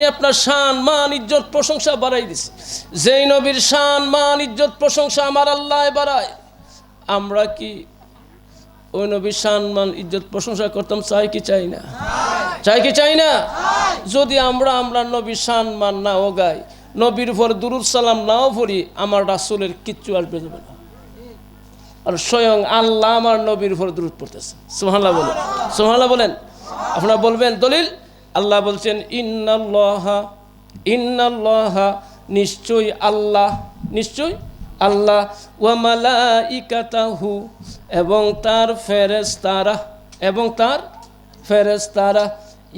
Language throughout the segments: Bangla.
আপনার শান, মান, ইজ্জত, প্রশংসা বাড়াই দিছে। যেই নবীর শান, মান, ইজ্জত, প্রশংসা আমার আল্লাহ বাড়ায়। আমরা কি ওই নবীর শান, মান, ইজ্জত, প্রশংসা করতাম? চাই কি চাই না? চাই কি চাই না? যদি আমরা আমরা নবীর শান, মান নাও গাই, নবীর উপর দুরুদ সালাম নাও পড়ি, আমার রাসুলের কিচ্ছু আসবে যাবে না। আর স্বয়ং আল্লাহ আমার নবীর উপর দূরত পড়তেছে। সোহাল্লাহ বলেন। সোহাল্লাহ বলেন। আপনারা বলবেন, দলিল? আল্লাহ বলছেন, ইন্নাল্লাহা ইন্নাল্লাহা, নিশ্চয়ই আল্লাহ নিশ্চয় আল্লাহ ওয়ামালা ইকাতাহু এবং তার ফেরেস্তারা এবং তার ফেরেস্তারা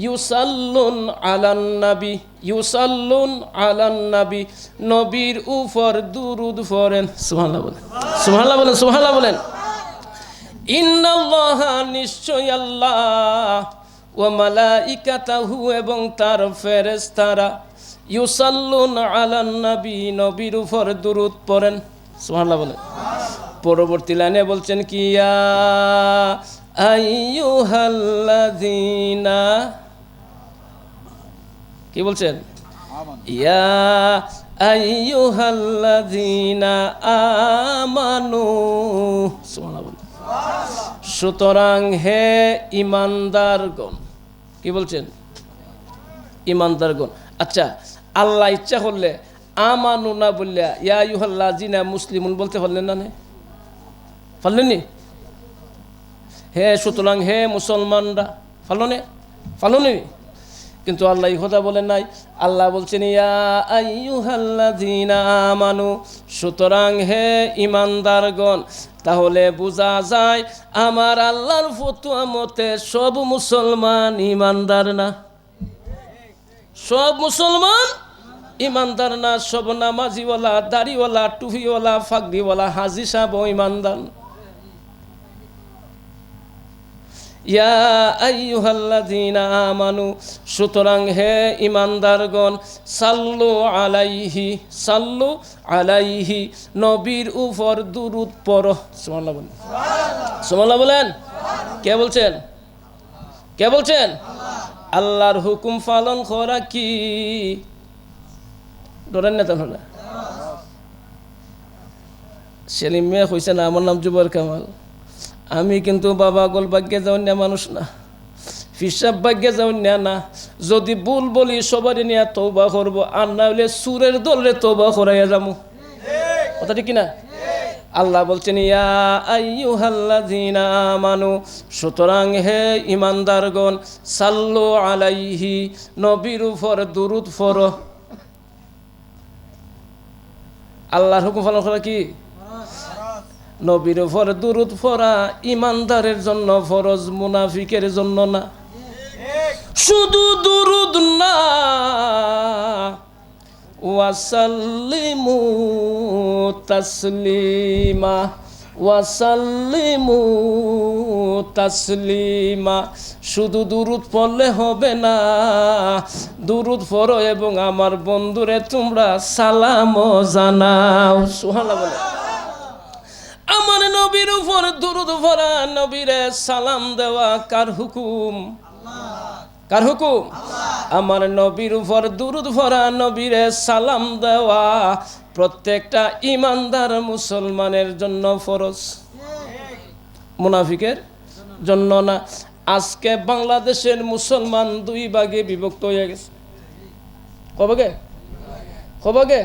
ইউসাল্লুন আলান নবী, ইউসাল্লুন আলান নবী, নবীর উপর দুরুদ পড়েন। সুবহানাল্লাহ বলেন সুবহানাল্লাহ বলেন সুবহানাল্লাহ বলেন। ইন্নাল্লাহা নিশ্চয় আল্লাহ ও মালাইকাতাহু এবং তার ফেরেশতারা ইউসাল্লুন আলান নবী, নবীর উপর দুরুদ পড়েন। সুবহানাল্লাহ বলেন পরবর্তী লাইনে বলছেন কি, ইয়া আইয়ুহাল্লাযীনা, কি বলছেন? ইয়া আইয়ুহাল্লাযীনা আমানু, সুবহানাল্লাহ। সুতরাং হে ইমানদারগণ কি বলছেন? ইমানদারগণ আচ্ছা আল্লাহ ইচ্ছা করলে আমানু না বললে, ইয়া ইউহাল্লাযীনা মুসলিমুন বলতে পারলেন না নে? পারলেননি হে সুতরাং হে মুসলমানরা ফালনে ফালনে কিন্তু আল্লাহ কথা বলেন নাই। আল্লাহ বলছেন, ইয়া আমানু, সুতরাং হে ইমানদারগণ তাহলে বোঝা যায় আমার আল্লাহর ফতুয়া মতে সব মুসলমান ইমানদার না। সব মুসলমান ইমানদার না, সব নামাজিওয়ালা, দাড়িওয়ালা টুহিওয়ালা ফাগদিওয়ালা হাজি সাহেব ইমানদার না। ইয়া আইয়ুহাল্লাযীনা আমানু, সুতরাং হে ইমানদারগণ সাল্লু আলাইহি সাল্লু আলাইহি নবীর উপর দুরুদ পড়ো। সুবহানাল্লাহ বলেন। সুবহানাল্লাহ বলেন? কে বলছেন? কে বলছেন? আল্লাহর হুকুম পালন করা কি? ডরেন না তাহলে। সেলিম মিয়া কইছে না, আমার নাম জুবর কামাল। আমি কিন্তু বাবা গোল ভাগ্যে যাওয়ার না মানুষ না ফিসাব ভাগ্যে যাওয়ার না। না যদি ভুল বলি সবারই নিয়ে তৌবা করব, আর না হলে সুরের দলে তৌবা করাইয়া যাব। কথা ঠিক কিনা আল্লাহ বলছেন, ইয়া আইয়ুহাল্লাযীনা আমানু, সুতরাং হে ইমানদারগণ সাল্লু আলাইহি, নবীর উপর দুরুদ পড়ো। আল্লাহর হুকুম পালন করা কি? নবীর উপর দুরুদ পড়া ইমানদারের জন্য ফরজ, মুনাফিকের জন্য না। শুধু দুরুদ না। ওয়াসাল্লিমু তাসলিমা ওয়াসাল্লিমু তাসলিমা। শুধু দুরুদ পড়লে হবে না। দুরুদ পড়ো এবং আমার বন্ধুরে তোমরা সালামও জানাও। সুহানা বলে। আমার নবীর উপর দুরুদ ভরা নবীরে সালাম দেওয়া কার হুকুম? কার হুকুম? আমার নবীর উপর দুরুদ ভরা নবীরে সালাম দেওয়া প্রত্যেকটা ইমানদার মুসলমানের জন্য ফরজ। মুনাফিকের জন্য না। আজকে বাংলাদেশের মুসলমান দুই ভাগে বিভক্ত হয়ে গেছে। কবগে কবগে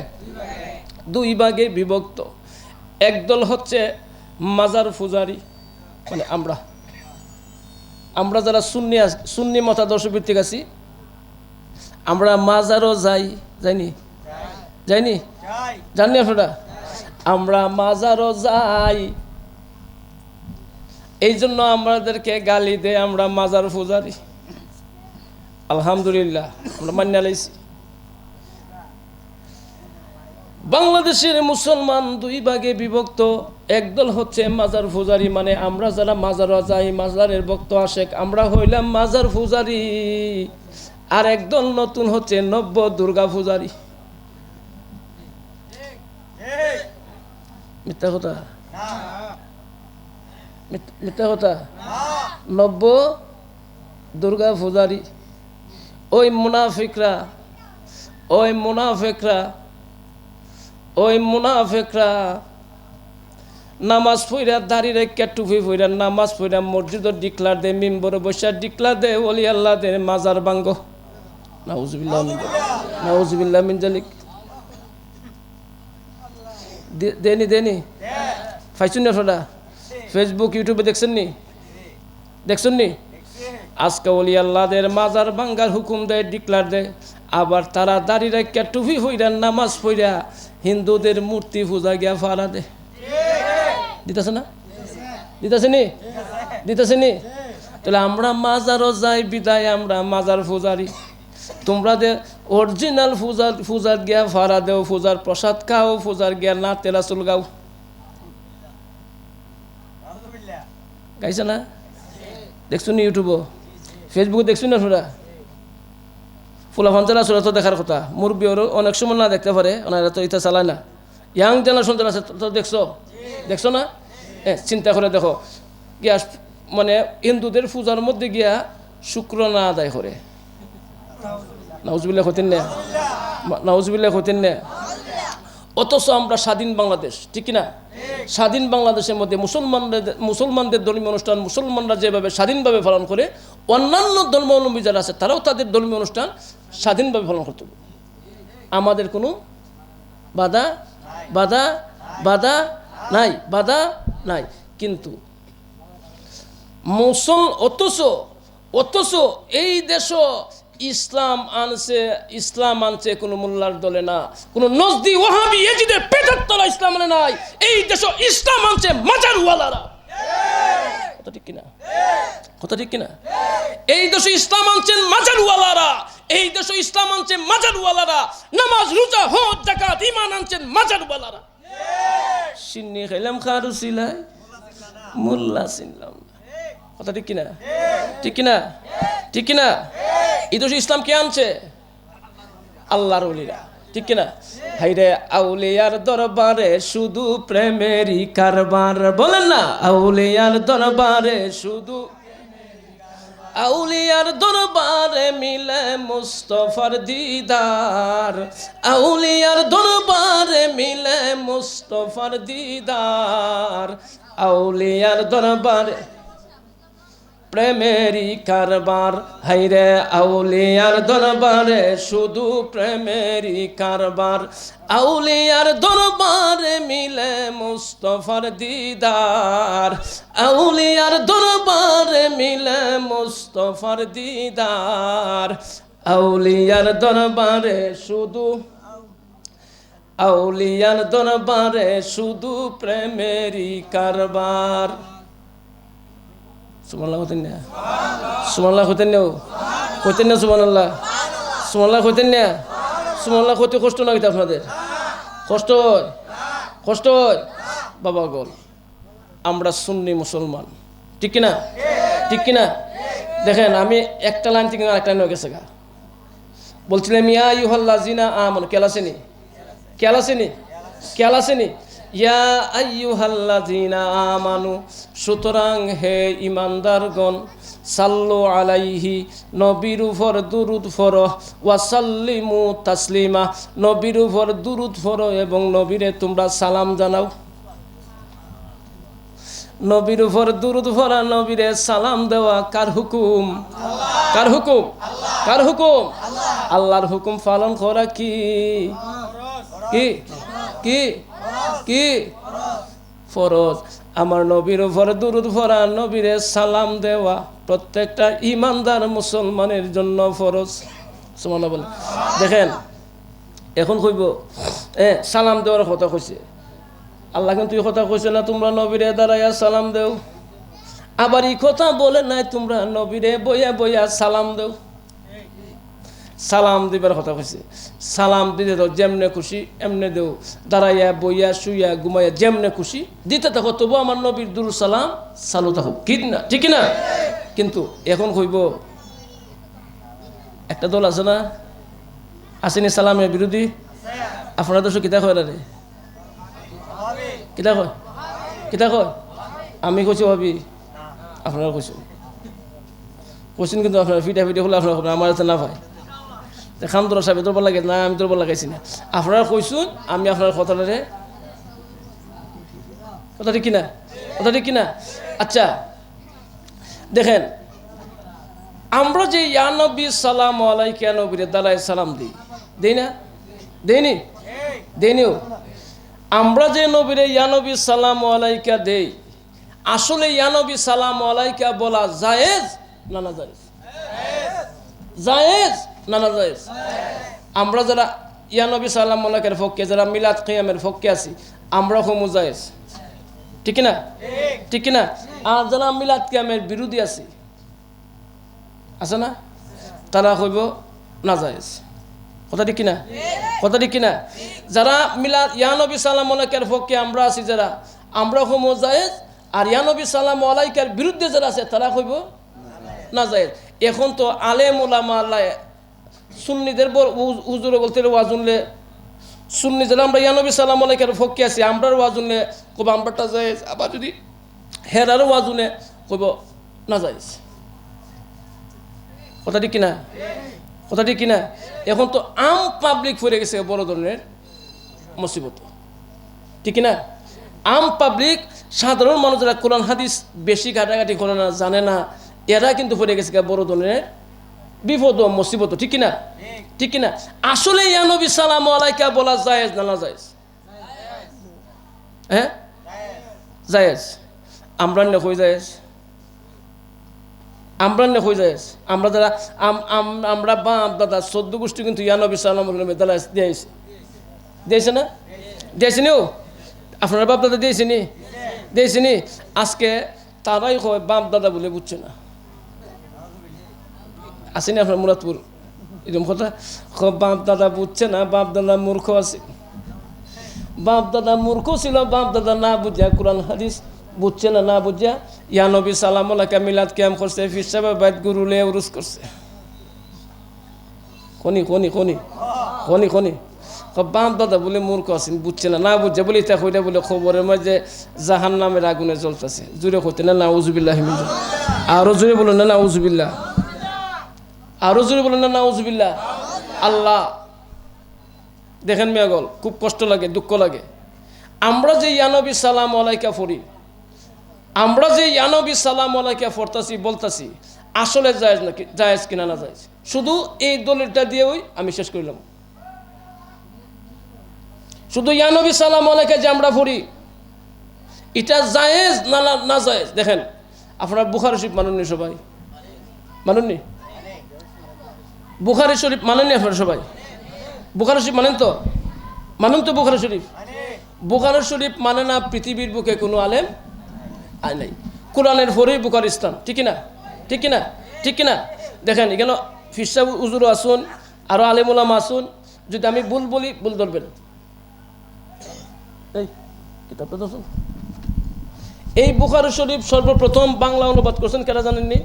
দুই ভাগে বিভক্ত। একদল হচ্ছে মাজার পূজারি মানে আমরা। আমরা যারা সুন্নি সুন্নি মতাদর্শ ভিত্তিক আছি, আমরা মাজারও যাই, যাইনি? যাইনি? জানি আপনারা? আমরা মাজারও যাই। এই জন্য আমাদেরকে গালি দেয় আমরা মাজার পূজারি। আলহামদুলিল্লাহ, আমরা মান্য লাইছি। বাংলাদেশের মুসলমান দুই ভাগে বিভক্ত। একদল হচ্ছে মাজার পূজারি মানে আমরা যারা মাজার যাই মাজারের ভক্ত আশেক, আমরা হইলাম মাজার পূজারি। আর একদল নতুন হচ্ছে নব্য দুর্গা পূজারি। মিথ্যা কথা? মিথ- মিথ্যা কথা? নব্য দুর্গা পূজারি। ওই মুনাফিকরা, ওই মুনাফেকরা ওই মুনাফেকরা নামাজ পইরা দাড়ি রেখা টুপি পইরা নামাজ পইরা মসজিদত ডিক্লার দে মিম্বরে বসে ডিক্লার দে ওলি আল্লাহ দে মাজার বাঙ্গ। নাউজুবিল্লাহ নাউজুবিল্লাহ মিন দেনি দেনি। পাইছুন না ওটা ফেসবুক ইউটিউবে দেখছেন নি? দেখছেন নি? আজকে ওলি আল্লাহদের মাজার বাঙ্গার হুকুম দেয়, ডিক্লার দেয়। আবার তারা দাড়ি রেখা টুপি পইরা নামাজ পইরা হিন্দুদের মূর্তি পূজা গিয়া ফাড়া দেয় দিতেছে না দিতেছে নি দিতেছে নি তাহলে আমরা মাজারও যাই বিদায় আমরা মাজার পূজারি তোমরা যে অরিজিনাল পূজার পূজার গিয়া ফাড়া দেও পূজার প্রসাদ খাও পূজার গিয়া না তেলা চুল গাও গাইছে না দেখছ নি ইউটিউবও ফেসবুকে দেখছ না তোরা ফুলা ফাঞ্চালা চলে তো দেখার কথা। মুরব্বী ওরও অনেক সময় না দেখতে পারে, ওনারা তো ইটা চালায় না। ইয়াং জেনারেশন যারা আছে, তো দেখছ? দেখছ না? হ্যাঁ চিন্তা করে দেখো। গিয়া মানে হিন্দুদের পূজার মধ্যে গিয়া শুক্র না আদায় করে। নাউজবিল্লা হতেন না নাউজবিল্লা হতেন না অথচ আমরা স্বাধীন বাংলাদেশ, ঠিক না স্বাধীন বাংলাদেশের মধ্যে মুসলমানদের মুসলমানদের ধর্মীয় অনুষ্ঠান, মুসলমানরা যেভাবে স্বাধীনভাবে পালন করে, অন্যান্য ধর্মাবলম্বী যারা আছে, তারাও তাদের ধর্মীয় অনুষ্ঠান স্বাধীনভাবে পালন করতে হবে। আমাদের কোনো বাধা বাধা বাধা নাই বাধা নাই। কিন্তু মুসল অথচ অথচ এই দেশ ইসলাম আনছে ইসলাম আনছে কোনো মোল্লার দলে না। কোনো নজদি ওহাবি, এজিদের পেটের তলা ইসলাম আনে নাই। এই দেশ ইসলাম আনছে মাজারওয়ালারা। কথা ঠিক কিনা? কথা ঠিক কিনা? এই দেশে ইসলাম আনছেন মাজারওয়ালারা, এই দেশে ইসলাম আনছে মাজারওয়ালারা, নামাজ, রোজা, হজ জাকাত ইমান আনছেন মাজারওয়ালারা। সিন্নি খাইলাম খারু সিলাই মোল্লা চিনলাম। না কথা ঠিক কিনা? ঠিক কিনা? ঠিক কিনা? এই দোষ ইসলাম কে আনছে? আল্লাহর উলিরা ঠিক কিনা? হাইরে আউলিয়ার দরবারে শুধু প্রেমেরই কারবার। বলেন না, আউলিয়ার দরবারে শুধু আউলিয়ার দরবারে মিলে মুস্তফার দিদার। আউলিয়ার দরবারে মিলে মুস্তফার দিদার। আউলিয়ার দরবারে প্রেমেরই কারবার। হাইরে আউলিয়ার দরবারে শুধু প্রেমেরই কারবার। আউলিয়ার দরবারে মিলে মুস্তফার দিদার। আউলিয়ার দরবারে মিলে মুস্তফার দিদার। আউলিয়ার দরবারে শুধু আউলিয়ার দরবারে শুধু প্রেমেরই কারবার। না? না না হতে কষ্ট না আপনাদের? কষ্ট কষ্ট বাবা গল, আমরা সুন্নি মুসলমান। ঠিক কিনা? ঠিক কিনা? দেখেন, আমি একটা লাইন থেকে আরেকটা লাইন গেছে গা। বলছিলাম, ইয়া ইউহাল্লা জিনা আমন কেলাসেনি কেলাসেনি কেলাসেনি ইয়া আইয়ুহাল্লাযীনা আমানু, সুতরাং হে ইমানদারগণ সাল্লু আলাইহি নবীর উপর দুরুদ ফর ওয়াসাল্লিমু তাসলিমা। নবীর উপর দুরুদ ফর এবং নবীরে তোমরা সালাম জানাও। নবীর উপর দুরুদ ফরা নবীরে সালাম দেওয়া কার হুকুম? কার হুকুম? কার হুকুম? আল্লাহর হুকুম পালন করা কি? কি? কি? ফরজ। আমার নবীর উপর দুরুদ ফরা নবীরে সালাম দেওয়া প্রত্যেকটা ইমানদার মুসলমানের জন্য ফরজ। বলে দেখেন, এখন কইব, এ, সালাম দেওয়ার কথা কইছে। আল্লাহ কিন্তু এই কথা কইছে না, তোমরা নবীরে দাঁড়াইয়া সালাম দেও। আবার এই কথা বলে নাই, তোমরা নবীরে বইয়া বইয়া সালাম দেও। সালাম দিবার কথা কইছে। সালাম দিতে দাও, যেমনে খুশি এমনে দেও। দাঁড়াইয়া, বইয়া, শুইয়া, ঘুমাইয়া, যেমনে খুশি দিতে থাকো তবু আমার নবীর দুরু সালাম সালু থাকো কি না? ঠিক না? কিন্তু এখন কইব, একটা দল আছে না, আসেনি সালামের বিরোধী? আপনারা তো কিতা কয় রে কিতা কয়? কিতা কয়? আমি কৈছো ভাবি, আপনারা কৈছো কৈছেন কিন্তু আপনারা ফিটা ফিটা হলে আপনারা আমার না পায়। খান্দুরা সাহেব তোর লাগে? না আমি তোর লাগাইছি না। আপনারা কইসুন আমি আপনার কথাটারে কথা ঠিক কিনা? কথা ঠিক কিনা? আচ্ছা দেখেন, আমরা যে ইয়ানবী সালাম আলাইকা নবীর দালাই সালাম দিই, দেই না? দেইনি দেইনিও আমরা যে নবীর ইয়ানবী সালাম আলাইকা দেই, আসলে ইয়ানবী সালাম আলাইকা বলা জায়েজ না না জায়েজ? জায়েজ। না না জায়েজ। আমরা যারা ইয়ানবী সালাম আলাইকার ফক্কে যারা মিলাদ কিয়ামের ফক্কে আছি, আমরা হমু জায়েজ। ঠিক না? ঠিক না? আর যারা মিলাদ কিয়ামের বিরোধী আছি, আছে না? তারা কইব না জায়েজ। কথা ঠিক কিনা? কথা ঠিক কিনা? যারা মিলাদ ইয়ানবী সালাম আলাইকার পক্ষে আমরা আছি যারা, আমরা হমো জায়েজ, আর ইয়ানবী সালাম আলাইকার বিরুদ্ধে যারা আছে, তারা কইব না জায়েজ। এখন তো আলেম ওলামা আল্লাহ সুন্নিদের উজুরে বলতে ওয়াজ উনলে সুন্নি যারা আমরা ইয়ানবী সালাম আলাইকার পক্ষে আছি। আমরার ওয়াজ উনলে কব আমরাটা জায়েজ। আবার যদি হেরার ওয়াজ উনে কইব, না জায়েজ। কথা ঠিক কিনা? কথাটি কিনা? এখন তো আম পাবলিক ফুরে গেছে বড় ধরনের মুসিবত। ঠিক না আম পাবলিক সাধারণ মানুষ যারা কোরআন, হাদিস বেশি ঘাটাঘাটি করে না, জানে না। এরা কিন্তু ফুরে গেছে বড় ধরনের বিপদ ও মুসিবত, ঠিক কিনা? ঠিক কিনা? আসলে ইয়ানবী সালাম আলাইকা বলা জায়েজ না না জায়েজ? হ্যাঁ? জায়েজ। আমরা না কই জায়েজ? আমরা না হয়ে যায় আমরা যারা, আম- আম- আমরা বাপ, দাদা চোদ্দ গোষ্ঠী কিন্তু ইয়ানবী সালাম মেদালা দিয়েছে। দিয়েছে না? দিয়েছে নি ও? আপনার বাপ, দাদা দিয়েছে নি? দিয়েছে নি? আজকে তারাই হয় বাপ, দাদা বলে বুঝছে না। আসেনি আপনার মুরাদপুর। এরকম কথা? বাপ দাদা বুঝছে না, বাপ দাদা মূর্খ আছে। বাপ দাদা মূর্খ ছিল, বাপ দাদা না বুঝা কোরআন, হাদিস বুঝছে না না বুঝা ইয়া নবী সালাম আলাইকা মিলাদ ক্যাম করছে ফির সাহেব বাইত গুরুলে উরুস করছে। খনি খনি খনি খনি খনি। বাপ দাদা বলে মূর্খ আছেন বুঝছে না না বুঝছে বলে তা কইটা বলে খবরের মাঝে জাহান নামের আগুনে জ্বলতেছে। জুড়ে কইতে না না উজুবিল্লাহ আরও জুড়ে বলো না না উজুবিল্লাহ আরও জোরে বলেন না নাউজবিল্লা আল্লাহ। দেখেন মেয়াগল খুব কষ্ট লাগে, দুঃখ লাগে। আমরা যে ইয়ানবী সালাম আলাইকা পড়ি, আমরা যে ইয়ানবী সালাম আলাইকা পড়তাছি, বলতাছি, আসলে জায়েজ নাকি, জায়েজ কিনা না জায়েজ? শুধু এই দলিলটা দিয়েই আমি শেষ করলাম। শুধু ইয়ানবী সালাম আলাইকা যে আমরা পড়ি, এটা জায়েজ না না জায়েজ? দেখেন, আপনার বুখার শরীফ মানুননি সবাই? মানুননি? বুখারি শরীফ মানেননি আপনারা সবাই? বুখারি শরীফ মানেন তো? মানেন তো বুখারি শরীফ? বুখারি শরীফ মানে না পৃথিবীর বুকে কোনো আলেম আয় নাই। কোরআনের পরেই বুখার ইসলাম ঠিক না ঠিক না ঠিক না দেখেন, এখানে ফিরসা উজুরও আসুন আরও আলেমুলাম আসুন, যদি আমি ভুল বলি, ভুল ধরবেন। এই কিতাবটা দেখুন। এই বুখারি শরীফ সর্বপ্রথম বাংলা অনুবাদ করছেন, কেরা জানেননি?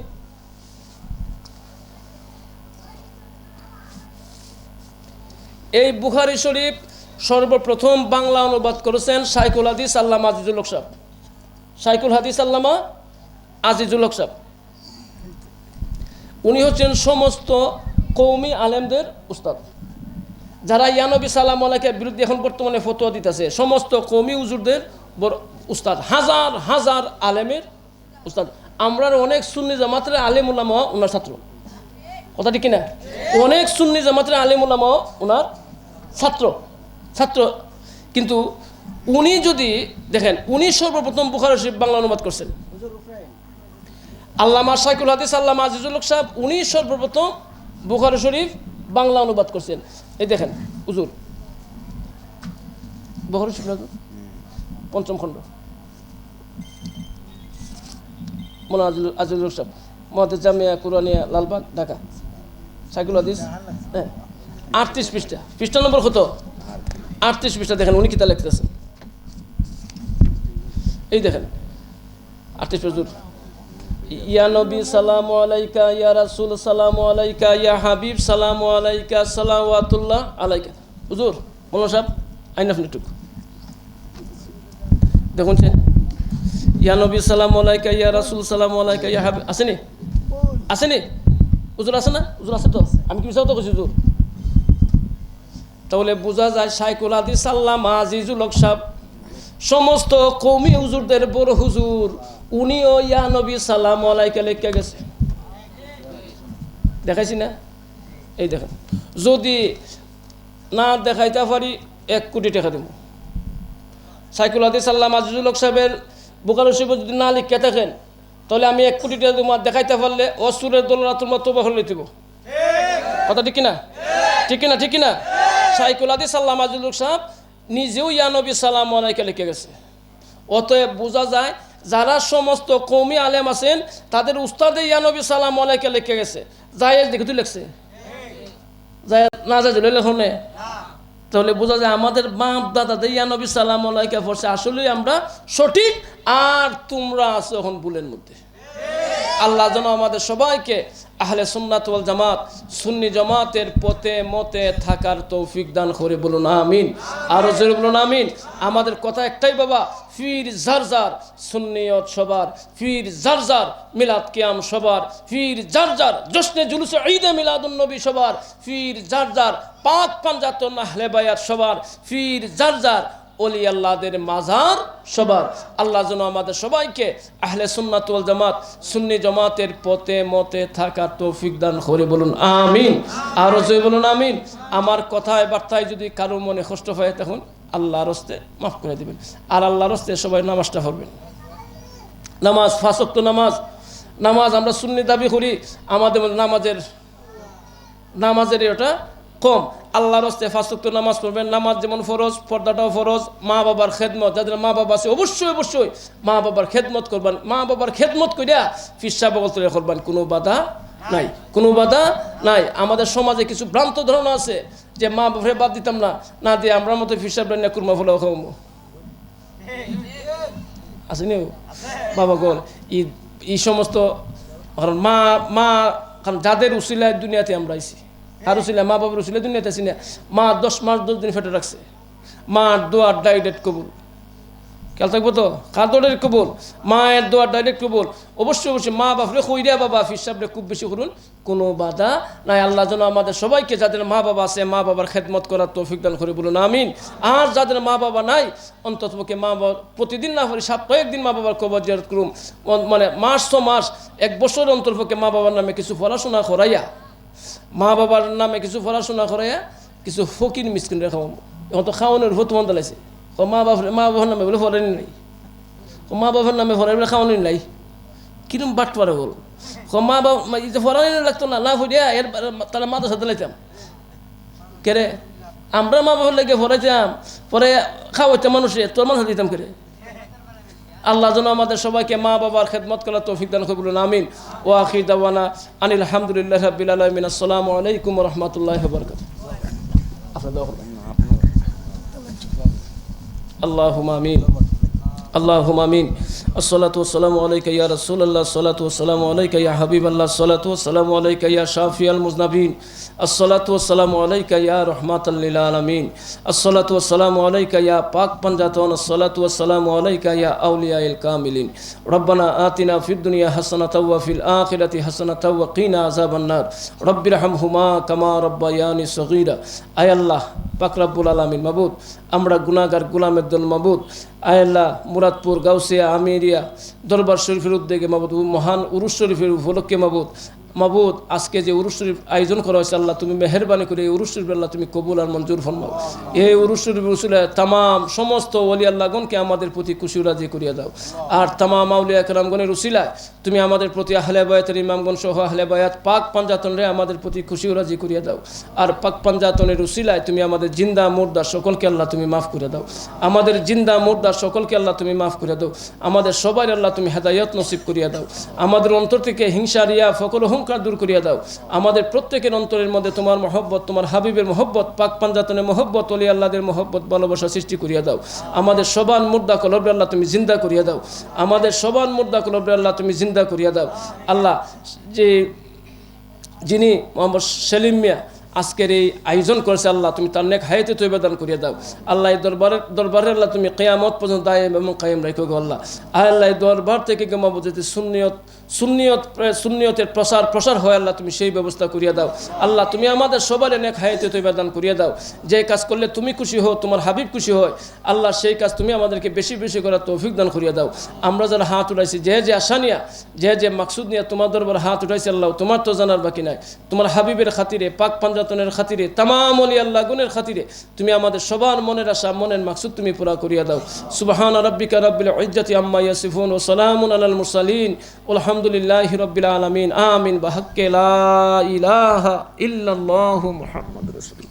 এই বুখারি শরীফ সর্বপ্রথম বাংলা অনুবাদ করেছেন সাইকুল হাদিস আল্লামা আজিজুল হক সাহেব। সাইকুল হাদিস আল্লামা আজিজুল হক সাহেব। উনি হচ্ছেন সমস্ত কৌমি আলেমদের উস্তাদ। যারা ইয়ানবী সালাম আলাইকের বিরুদ্ধে এখন বর্তমানে ফতোয়া দিতেছে, সমস্ত কৌমি উজুরদের উস্তাদ, হাজার হাজার আলেমের উস্তাদ। আমরা অনেক সুন্নি জামাতের আলেম উলামা ওনার ছাত্র। কথাটি কিনা? অনেক সুন্নি জামাতের আলেম উলামা ওনার ছাত্র ছাত্র। কিন্তু উনি যদি, দেখেন, উনি সর্বপ্রথম বুখারি শরীফ বাংলা অনুবাদ করছেন। আল্লামা শাইকুল হাদিস, আল্লামা আজিজুল সাহেব, উনি সর্বপ্রথম বুখারি শরীফ বাংলা অনুবাদ করছেন। এই দেখেন, হুজুর। বুখারি শরীফ পঞ্চম খণ্ড। মোনা আজিজুল সাহেব মহাদেজ জামিয়া কুরানিয়া লালবাগ, ঢাকা। সাইকুল হাদিস? হ্যাঁ। আটত্রিশ পৃষ্ঠা। পৃষ্ঠা নম্বর কত? আটত্রিশ পৃষ্ঠা। দেখেন, উনি কিতা লিখতেছেন? এই দেখেন, আটত্রিশ পৃষ্ঠা ইয়া নবী, সালাম আলাইকা, ইয়া রাসুল, সালাম আলাইকা, ইয়া হাবিব, সালাম আলাইকা, সালাওয়াতুল্লাহ আলাইকা। হুজুর বলো সাহেব, আইন আপনি দেখুন ইয়া নবী, সালাম আলাইকা, ইয়া রাসুল, সালাম আলাইকা, ইয়া হাবিব। আসেনি? আসেনি? হুজুর, আছে না? হুজুর, আছে তো? আমি কি মিশাও তো কইছি হুজুর? তাহলে বোঝা যায় সাইকুল আদি সাল্লাম আজিজুল সাহ সমস্ত কৌমি হুজুরদের বড় হুজুর উনিও ইয়া নবী সাল্লাম আলাইকে লেখা গেছে। দেখাইছি না? এই দেখেন যদি না দেখাইতে পারি এক কোটি টাকা দেব। সাইকুল আদি সাল্লাম আজিজুল সাহেবের বোকাল শিব যদি না লিখে থাকেন তাহলে আমি এক কোটি টাকা তোমার দেখাইতে পারলে অসুরের দোলনা তোমার তোবা হলে দিব। কথা ঠিক কিনা? ঠিক কিনা? ঠিক কিনা? সাইকুল আদি সাহেব নিজেও ইয়ানবী আলাইকে লিখে গেছে। অতএব বোঝা যায়, যারা সমস্ত কৌমি আলেম আছেন, তাদের উস্তাদে ইয়ানবী সাল্লাম আলাইকে লিখে গেছে। জায়েজ দেখে তুই লেখছে? না যায় লেখনে তাহলে বোঝা যায় আমাদের বাপ দাদাদের ইয়ানবী সালাম আলাইকে পড়ছে আসলেই আমরা সঠিক, আর তোমরা আছো এখন ভুলের মধ্যে। আল্লাহ যেন আমাদের সবাইকে আহলে সুন্নাত ওয়াল জামাত, সুন্নি জামাতের পথে মতে থাকার তৌফিক দান করে বলুন আমিন। আরও জোরে বলুন আমিন। আমাদের কথা একটাই বাবা, ফির জার জারজার সুন্নিয়ত সবার, ফির জার জারজার মিলাদ কিয়াম সবার, ফির জার জারজার জশ্নে জুলুসে ঈদে মিলাদুন নবী সবার, ফির জার জারজার পাক পাঞ্জাতন আহলে বায়াত সবার, ফির জার জারজার অলি আল্লাহদের মাজার সবার। আল্লাহ যেন আমাদের সবাইকে আহলে সুন্নাতুল জামাত, সুন্নি জামাতের পথে মতে থাকার তৌফিক দান করে বলুন, আমিন। আরও যে বলুন, আমিন। আমার কথায় বার্তায় যদি কারও মনে কষ্ট হয় তখন আল্লাহর হস্তে মাফ করে দিবেন। আর আল্লাহর হস্তে সবাই নামাজটা পড়বেন। নামাজ ফাঁসক্ত নামাজ। নামাজ আমরা সুন্নি দাবি করি, আমাদের নামাজের নামাজের এটা কম। আল্লাহর হস্তে ফাঁসুক্ত নামাজ পড়বেন। নামাজ যেমন ফরজ, পর্দাটাও ফরজ। মা বাবার খেদমত, যাদের মা বাবা আছে, অবশ্যই অবশ্যই মা বাবার খেদমত করবেন। মা বাবার খেদমত করিয়া ফিসা বগল করবেন, কোনো বাধা নাই, কোনো বাধা নাই। আমাদের সমাজে কিছু ভ্রান্ত ধারণা আছে যে মা বাবারে বাদ দিতাম না। না দিয়ে আমরা মতো ফিসা ব্রান্না কুরমা ফলাও খাব আসেনি বাবা গল এই সমস্ত মা মা, কারণ যাদের উসিলায় দুনিয়াতে আমরা আইছি। আর উসিলা মা বাবার উসিলা দুনিয়াতে আছি না। মা দশ মাস দশ দিন ফেটে রাখছে। মা দোয়ার ডাইরেক্ট কবুল। খেয়াল থাকব তো? কার দোয়ার কবুল, মায়ের দোয়ার ডাইরেক্ট কবুল। অবশ্যই অবশ্যই, মা বাপরে কইরা বাবা ফিসাবরে খুব বেশি করুন, কোনো বাধা নাই। আল্লাহ যেন আমাদের সবাইকে যাদের মা বাবা আছে, মা বাবার খেদমত করার তৌফিক দান করে বলুন, আমিন। আর যাদের মা বাবা নাই অন্ততপক্ষে মা বাবা, প্রতিদিন না করি সপ্তাহে একদিন মা বাবার কবর জিয়ারত করুম মানে মাস তো মাস, এক বছর অন্তর্পক্ষে মা বাবার নামে কিছু পড়াশোনা করাইয়া মা বাবার নামে কিছু পড়াশোনা করাইয়া কিছু ফকির মিসকিন রেখা এখন তো খাওয়ানোর ভূত মন দালাইছে মা বাবার মা বাবার নামে বলে ফরানি নাই। মা বাবার নামে ফরাই বলে খাওয়ানি নাই। কিরম বাট পারে বল মা বাবা ফরানি লাগতো না না ফুটিয়া এর তাহলে মাথা সাথে লাইতাম কেরে আমরা মা বাবার লেগে ফরাইতাম পরে খাওয়াইতাম মানুষে, তোর মাথা দিতাম কেরে আল্লাহ যেন আমাদের সবাইকে মা বাবার খেদমত করার তৌফিক দান কবুল আমিন। ও আখি দাওয়ানা আনিল আলহামদুলিল্লাহ রাব্বিল আলমিন। আসসালামু আলাইকুম রহমতুল্লাহ বারাকাতুহু। আপনার দোয়া আমিন। اللهم امين الصلاه والسلام عليك يا رسول الله الصلاه والسلام عليك يا حبيب الله الصلاه والسلام عليك يا شافي المذنبين الصلاه والسلام عليك يا رحمه للعالمين الصلاه والسلام عليك يا پاک پنجاتون الصلاه والسلام عليك يا اولياء الكاملين ربنا آتنا في الدنيا حسنه وفي الاخره حسنه وقنا عذاب النار رب ارحمهما كما ربياني صغيرا اي الله পাক আলমিন মাবুদ। আমরা গুনাগার গোলামের দল মাবুদ। আয়াল্লাহ মুরাদপুর, গাউসিয়া, আমিরিয়া দরবার শরীফের উদ্যোগে মাবুদ, মহান উরুস শরীফের উপলক্ষে মাবুদ। মাবুদ, আজকে যে উরুস শরীফ আয়োজন করা হয়েছে, আল্লাহ তুমি মেহরবানি করে এই উরুস শরীফ আল্লাহ তুমি কবুল আর মঞ্জুর ফরমাও। এই উরুস শরীফ উসুলে তাম সমস্ত ওলি আল্লাহগণকে আমাদের প্রতি খুশি রাজি করিয়া দাও। আর তামাম আউলিয়া কালামগণের উসিলায় তুমি আমাদের প্রতি আহলে বায়াতের ইমামগণ সহ আহলে বায়াত পাক পাঞ্জাতনরে আমাদের প্রতি খুশি রাজি করিয়া দাও। আর পাক পাঞ্জাতনের উসিলায় তুমি আমাদের জিন্দা, মুর্দা সকলকে আল্লাহ তুমি মাফ করে দাও। আমাদের জিন্দা, মুর্দা সকলকে আল্লাহ তুমি মাফ করে দাও। আমাদের সবাই আল্লাহ তুমি হেদায়ত নসিব করিয়া দাও। আমাদের অন্তর থেকে হিংসা, রিয়া ফকল অহংকার দূর করিয়া দাও। আমাদের প্রত্যেকের অন্তরের মধ্যে তোমার মহব্বত, তোমার হাবিবের মহব্বত, পাক পাঞ্জাতনের মহব্বত, অলি আল্লাহদের মহব্বত, ভালোবাসা সৃষ্টি করিয়া দাও। আমাদের সবান মুর্দা কলবে আল্লাহ তুমি জিন্দা করিয়া দাও। আমাদের সবান মুর্দা কলবে আল্লাহ তুমি জিন্দা করিয়া দাও। আল্লাহ যে যিনি মোহাম্মদ সেলিম মিয়া আজকের এই আয়োজন করেছে আল্লাহ, তুমি তার নেক হায়াতে তৈবাদান করিয়ে দাও। আল্লাহ এই দরবারের দরবারে আল্লাহ তুমি কেয়ামত পর্যন্ত দায়েম এবং কায়েম রেখো গো আল্লাহ। আল্লাহ দরবার থেকে গমাবো যদি সুন্নিয়ত সুন্নিয়ত, সুন্নিয়তের প্রসার প্রসার হয় আল্লাহ, তুমি সেই ব্যবস্থা করিয়ে দাও। আল্লাহ, তুমি আমাদের সবার নেক হায়াতে তৈবাদান করিয়ে দাও। যে কাজ করলে তুমি খুশি হও, তোমার হাবিব খুশি হয়, আল্লাহ সেই কাজ তুমি আমাদেরকে বেশি বেশি করার তৌফিক দান করিয়ে দাও। আমরা যারা হাত উঠাইছি, যে যে আশা নিয়া, যে যে মাকসুদ নিয়ে তোমার দরবার হাত উঠাইছি আল্লাহ, তোমার তো জানার বাকি নাই। তোমার হাবিবের খাতিরে, পাক পাঞ্জাতনের খাতিরে, তামাম অলি আল্লাহ গুনের খাতিরে, তুমি আমাদের সবার মনের আশা, মনের মাকসুদ তুমি পুরা করিয়া দাও। সুবহান রব্বিকা রব্বিল ইজ্জতি আম্মা ইয়াসিফুন ও সালামুন আলাল মুরসালিন। আলহামদুলিল্লাহি রব্বিল আলামিন। আমিন। বাহাক্কে লা ইলাহা ইল্লাল্লাহু মুহাম্মাদুর রাসূলুল্লাহ।